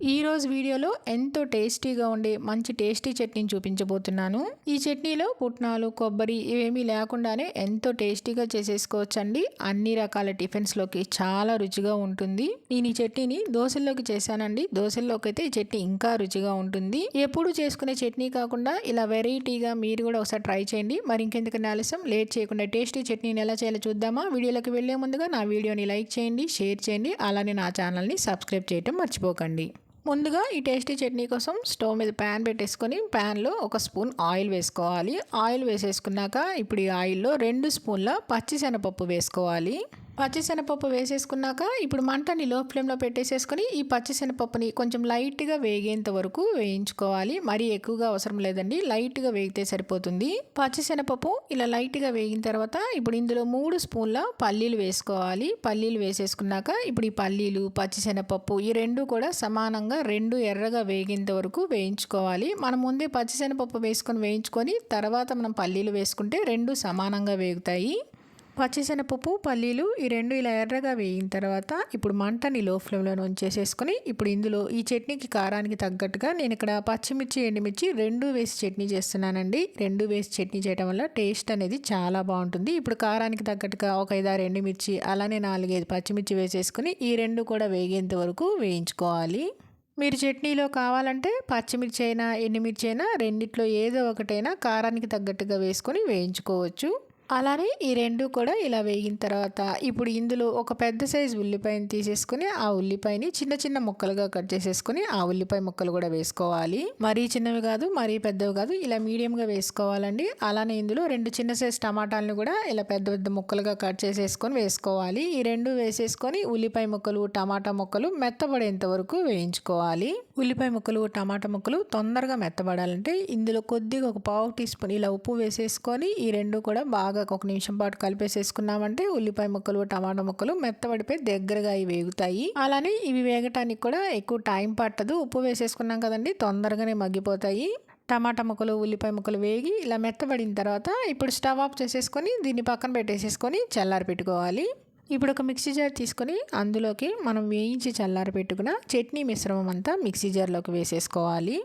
ఈరోజు వీడియోలో ఎంతో టేస్టీగా ఉండే మంచి టేస్టీ చట్నీని చూపించబోతున్నాను. ఈ చట్నీలో పుట్నాలు కొబ్బరి ఇవేమీ లేకుండానే ఎంతో టేస్టీగా చేసేసుకోవచ్చండి. అన్ని రకాల టిఫిన్స్లోకి చాలా రుచిగా ఉంటుంది. నేను ఈ చట్నీని దోశల్లోకి చేశానండి. దోశల్లోకి అయితే ఈ చట్నీ ఇంకా రుచిగా ఉంటుంది. ఎప్పుడు చేసుకునే చట్నీ కాకుండా ఇలా వెరైటీగా మీరు కూడా ఒకసారి ట్రై చేయండి. మరి ఇంకెందుకు ఆలస్యం? లేట్ చేయకుండా టేస్టీ చట్నీని ఎలా చేయాలో చూద్దామా? వీడియోలోకి వెళ్ళే ముందుగా నా వీడియోని లైక్ చేయండి షేర్ చేయండి. అలానే నా ఛానల్ని సబ్స్క్రైబ్ చేయటం మర్చిపోకండి. ముందుగా ఈ టేస్టీ చట్నీ కోసం స్టవ్ మీద ప్యాన్ పెట్టేసుకొని ప్యాన్లో ఒక స్పూన్ ఆయిల్ వేసుకోవాలి. ఆయిల్ వేసేసుకున్నాక ఇప్పుడు ఈ ఆయిల్లో రెండు స్పూన్ల పచ్చిశనగపప్పు వేసుకోవాలి. పచ్చిశనగపప్పు వేసేసుకున్నాక ఇప్పుడు మంటని లో ఫ్లేమ్లో పెట్టేసేసుకొని ఈ పచ్చిశనగపప్పుని కొంచెం లైట్గా వేగేంత వరకు వేయించుకోవాలి. మరీ ఎక్కువగా అవసరం లేదండి. లైట్గా వేగితే సరిపోతుంది. పచ్చిశనగపప్పు ఇలా లైట్గా వేగిన తర్వాత ఇప్పుడు ఇందులో మూడు స్పూన్ల పల్లీలు వేసుకోవాలి. పల్లీలు వేసేసుకున్నాక ఇప్పుడు ఈ పల్లీలు పచ్చిశనగపప్పు ఈ రెండు కూడా సమానంగా రెండు ఎర్రగా వేగేంత వరకు వేయించుకోవాలి. మనం ముందే పచ్చిశనగపప్పు వేసుకొని వేయించుకొని తర్వాత మనం పల్లీలు వేసుకుంటే రెండు సమానంగా వేగుతాయి. పచ్చిశనగపప్పు పల్లీలు ఈ రెండు ఇలా ఎర్రగా వేయిన తర్వాత ఇప్పుడు మంటని లో ఫ్లేమ్లో ఉంచేసేసుకొని ఇప్పుడు ఇందులో ఈ చట్నీకి కారానికి తగ్గట్టుగా నేను ఇక్కడ పచ్చిమిర్చి ఎండుమిర్చి రెండు వేసి చట్నీ చేస్తున్నానండి. రెండు వేసి చట్నీ చేయడం వల్ల టేస్ట్ అనేది చాలా బాగుంటుంది. ఇప్పుడు కారానికి తగ్గట్టుగా ఒక ఐదారు ఎండుమిర్చి అలానే నాలుగైదు పచ్చిమిర్చి వేసేసుకొని ఈ రెండు కూడా వేగేంత వరకు వేయించుకోవాలి. మీరు చట్నీలో కావాలంటే పచ్చిమిర్చి అయినా ఎండుమిర్చి అయినా రెండిట్లో ఏదో ఒకటైనా కారానికి తగ్గట్టుగా వేసుకొని వేయించుకోవచ్చు. అలానే ఈ రెండు కూడా ఇలా వేగిన తర్వాత ఇప్పుడు ఇందులో ఒక పెద్ద సైజు ఉల్లిపాయని తీసేసుకుని ఆ ఉల్లిపాయని చిన్న చిన్న ముక్కలుగా కట్ చేసేసుకుని ఆ ఉల్లిపాయ ముక్కలు కూడా వేసుకోవాలి. మరీ చిన్నవి కాదు మరీ పెద్దవి కాదు ఇలా మీడియంగా వేసుకోవాలండి. అలానే ఇందులో రెండు చిన్న సైజు టమాటాలను కూడా ఇలా పెద్ద పెద్ద ముక్కలుగా కట్ చేసేసుకొని వేసుకోవాలి. ఈ రెండు వేసేసుకొని ఉల్లిపాయ ముక్కలు టమాటా ముక్కలు మెత్తబడేంత వరకు వేయించుకోవాలి. ఉల్లిపాయ ముక్కలు టమాటా ముక్కలు తొందరగా మెత్తబడాలంటే ఇందులో కొద్దిగా ఒక పావు టీ స్పూన్ ఇలా ఉప్పు వేసేసుకొని ఈ రెండు కూడా బాగా బాగా ఒక నిమిషం పాటు కలిపేసేసుకున్నామంటే ఉల్లిపాయ ముక్కలు టమాటా ముక్కలు మెత్తబడిపోయి దగ్గరగా అవి వేగుతాయి. అలానే ఇవి వేగటానికి కూడా ఎక్కువ టైం పట్టదు. ఉప్పు వేసేసుకున్నాం కదండి తొందరగానే మగ్గిపోతాయి. టమాటా ముక్కలు ఉల్లిపాయ ముక్కలు వేగి ఇలా మెత్తబడిన తర్వాత ఇప్పుడు స్టవ్ ఆఫ్ చేసేసుకొని దీన్ని పక్కన పెట్టేసేసుకొని చల్లారి పెట్టుకోవాలి. ఇప్పుడు ఒక మిక్సీ జార్ తీసుకొని అందులోకి మనం వేయించి చల్లారి పెట్టుకున్న చట్నీ మిశ్రమం అంతా మిక్సీ జార్లోకి వేసేసుకోవాలి.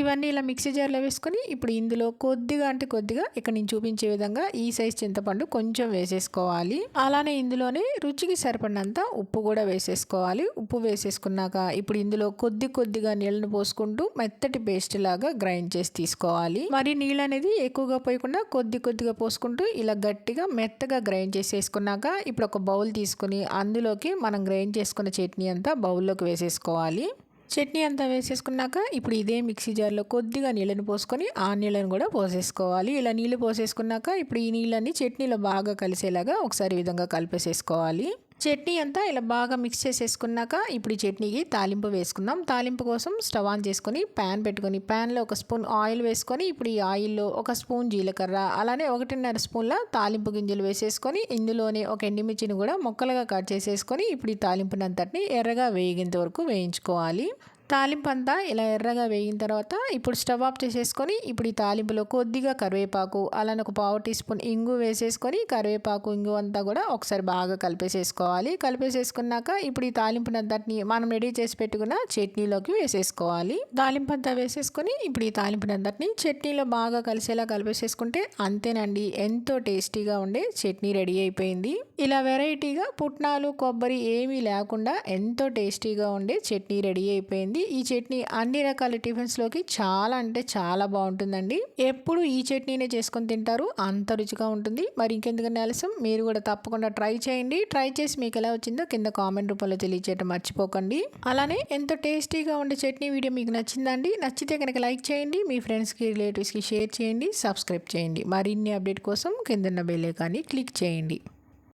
ఇవన్నీ ఇలా మిక్సీ జార్లో వేసుకొని ఇప్పుడు ఇందులో కొద్దిగా అంటే కొద్దిగా ఇక్కడ నేను చూపించే విధంగా ఈ సైజ్ చింతపండు కొంచెం వేసేసుకోవాలి. అలానే ఇందులోనే రుచికి సరిపడినంత ఉప్పు కూడా వేసేసుకోవాలి. ఉప్పు వేసేసుకున్నాక ఇప్పుడు ఇందులో కొద్ది కొద్దిగా నీళ్ళను పోసుకుంటూ మెత్తటి పేస్ట్ లాగా గ్రైండ్ చేసి తీసుకోవాలి. మరి నీళ్ళు అనేది ఎక్కువగా పోయకుండా కొద్ది కొద్దిగా పోసుకుంటూ ఇలా గట్టిగా మెత్తగా గ్రైండ్ చేసేసుకున్నాక ఇప్పుడు ఒక బౌల్ తీసుకుని అందులోకి మనం గ్రైండ్ చేసుకున్న చట్నీ అంతా బౌల్లోకి వేసేసుకోవాలి. చట్నీ అంతా వేసేసుకున్నాక ఇప్పుడు ఇదే మిక్సీ జార్లో కొద్దిగా నీళ్ళని పోసుకొని ఆ నీళ్ళని కూడా పోసేసుకోవాలి. ఇలా నీళ్ళు పోసేసుకున్నాక ఇప్పుడు ఈ నీళ్ళని చట్నీలో బాగా కలిసేలాగా ఒకసారి విధంగా కలిపేసేసుకోవాలి. చట్నీ అంతా ఇలా బాగా మిక్స్ చేసేసుకున్నాక ఇప్పుడు ఈ చట్నీకి తాలింపు వేసుకుందాం. తాలింపు కోసం స్టవ్ ఆన్ చేసుకొని ప్యాన్ పెట్టుకొని ప్యాన్లో ఒక స్పూన్ ఆయిల్ వేసుకొని ఇప్పుడు ఈ ఆయిల్లో ఒక స్పూన్ జీలకర్ర అలానే ఒకటిన్నర స్పూన్ల తాలింపు గింజలు వేసేసుకొని ఇందులోనే ఒక ఎండిమిర్చిని కూడా ముక్కలుగా కట్ చేసేసుకొని ఇప్పుడు ఈ తాలింపునంతటిని ఎర్రగా వేగేంత వరకు వేయించుకోవాలి. తాలింపు అంతా ఇలా ఎర్రగా వేగిన తర్వాత ఇప్పుడు స్టవ్ ఆఫ్ చేసేసుకొని ఇప్పుడు ఈ తాలింపులో కొద్దిగా కరివేపాకు అలానే ఒక పావు టీ స్పూన్ ఇంగు వేసేసుకొని కరివేపాకు ఇంగు అంతా కూడా ఒకసారి బాగా కలిపేసేసుకోవాలి. కలిపేసేసుకున్నాక ఇప్పుడు ఈ తాలింపునంతటిని మనం రెడీ చేసి పెట్టుకున్న చట్నీలోకి వేసేసుకోవాలి. తాలింపు అంతా వేసేసుకొని ఇప్పుడు ఈ తాలింపునంతటిని చట్నీలో బాగా కలిసేలా కలిపేసేసుకుంటే అంతేనండి ఎంతో టేస్టీగా ఉండే చట్నీ రెడీ అయిపోయింది. ఇలా వెరైటీగా పుట్నాలు కొబ్బరి ఏమీ లేకుండా ఎంతో టేస్టీగా ఉండే చట్నీ రెడీ అయిపోయింది. ఈ చట్నీ అన్ని రకాల టిఫిన్స్లోకి చాలా అంటే చాలా బాగుంటుందండి. ఎప్పుడు ఈ చట్నీనే చేసుకొని తింటారు. అంత రుచిగా ఉంటుంది. మరి ఇంకెందుకని ఆలస్యం? మీరు కూడా తప్పకుండా ట్రై చేయండి. ట్రై చేసి మీకు ఎలా వచ్చిందో కింద కామెంట్ రూపంలో తెలియచేయటం మర్చిపోకండి. అలానే ఎంతో టేస్టీగా ఉండే చట్నీ వీడియో మీకు నచ్చిందండి. నచ్చితే కనుక లైక్ చేయండి. మీ ఫ్రెండ్స్కి రిలేటివ్స్కి షేర్ చేయండి. సబ్స్క్రైబ్ చేయండి. మరిన్ని అప్డేట్ కోసం కిందన్న బెల్ ఐకాన్ని క్లిక్ చేయండి.